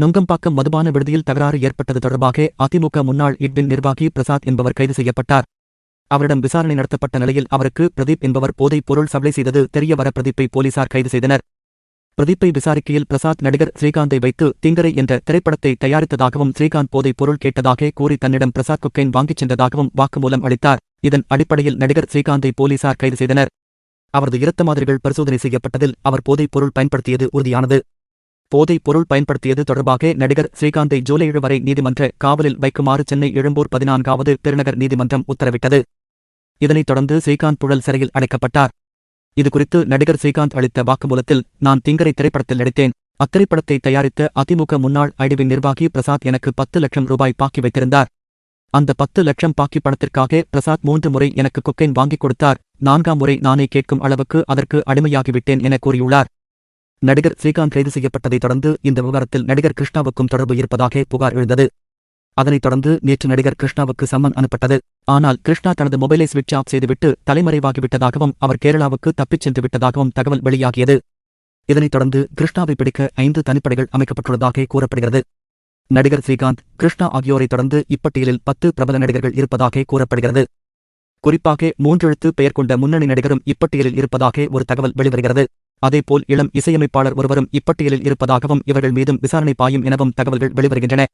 நுங்கம்பாக்கம் மதுபான விடுதியில் தகராறு ஏற்பட்டது தொடர்பாக அதிமுக முன்னாள் இட்வின் நிர்வாகி பிரசாத் என்பவர் கைது செய்யப்பட்டார். அவரிடம் விசாரணை நடத்தப்பட்ட நிலையில் அவருக்கு பிரதீப் என்பவர் போதைப் பொருள் சப்ளை செய்தது தெரியவர பிரதீப்பை போலீசார் கைது செய்தனர். பிரதீப்பை விசாரிக்கையில் பிரசாத் நடிகர் ஸ்ரீகாந்தை வைத்து திங்கரை என்ற திரைப்படத்தை தயாரித்ததாகவும் ஸ்ரீகாந்த் போதைப் பொருள் கேட்டதாக கூறி தன்னிடம் பிரசாத் குக்கைன் வாங்கிச் சென்றதாகவும் வாக்குமூலம் அளித்தார். இதன் அடிப்படையில் நடிகர் ஸ்ரீகாந்தை போலீசார் கைது செய்தனர். அவரது இரத்த மாதிரிகள் பரிசோதனை செய்யப்பட்டதில் அவர் போதைப் பொருள் பயன்படுத்தியது உறுதியானது. போதைப் பொருள் பயன்படுத்தியது தொடர்பாக நடிகர் ஸ்ரீகாந்தை ஜூலை ஏழு வரை நீதிமன்ற காவலில் வைக்குமாறு சென்னை எழும்பூர் பதினான்காவது பெருநகர் நீதிமன்றம் உத்தரவிட்டது. இதனைத் தொடர்ந்து ஸ்ரீகாந்த் புழல் சிறையில் அடைக்கப்பட்டார். இதுகுறித்து நடிகர் ஸ்ரீகாந்த் அளித்த வாக்குமூலத்தில் நான் திங்கரை திரைப்படத்தில் நடித்தேன். அத்திரைப்படத்தை தயாரித்த அதிமுக முன்னாள் ஐடிவின் நிர்வாகி பிரசாத் எனக்கு பத்து லட்சம் ரூபாய் பாக்கி வைத்திருந்தார். அந்த பத்து லட்சம் பாக்கி பணத்திற்காக பிரசாத் மூன்று முறை எனக்கு கொக்கைன் வாங்கிக் கொடுத்தார். நான்காம் முறை நானே கேட்கும் அளவுக்கு அதற்கு அடிமையாகிவிட்டேன் என கூறியுள்ளார். நடிகர் ஸ்ரீகாந்த் கைது செய்யப்பட்டதைத் தொடர்ந்து இந்த விவகாரத்தில் நடிகர் கிருஷ்ணாவுக்கும் தொடர்பு இருப்பதாக புகார் எழுந்தது. அதனைத் தொடர்ந்து நேற்று நடிகர் கிருஷ்ணாவுக்கு சம்மன் அனுப்பப்பட்டது. ஆனால் கிருஷ்ணா தனது மொபைலை சுவிட்ச் ஆஃப் செய்துவிட்டு தலைமறைவாகிவிட்டதாகவும் அவர் கேரளாவுக்கு தப்பிச் சென்று விட்டதாகவும் தகவல் வெளியாகியது. இதனைத் தொடர்ந்து கிருஷ்ணாவை பிடிக்க ஐந்து தனிப்படைகள் அமைக்கப்பட்டுள்ளதாக கூறப்படுகிறது. நடிகர் ஸ்ரீகாந்த் கிருஷ்ணா ஆகியோரைத் தொடர்ந்து இப்பட்டியலில் பத்து பிரபல நடிகர்கள் இருப்பதாக கூறப்படுகிறது. குறிப்பாக மூன்றெழுத்து பெயர் கொண்ட முன்னணி நடிகரும் இப்பட்டியலில் இருப்பதாக ஒரு தகவல் வெளிவருகிறது. அதேபோல் இளம் இசையமைப்பாளர் ஒருவரும் இப்பட்டியலில் இருப்பதாகவும் இவர்கள் மீதும் விசாரணை பாயும் எனவும் தகவல்கள் வெளிவருகின்றன.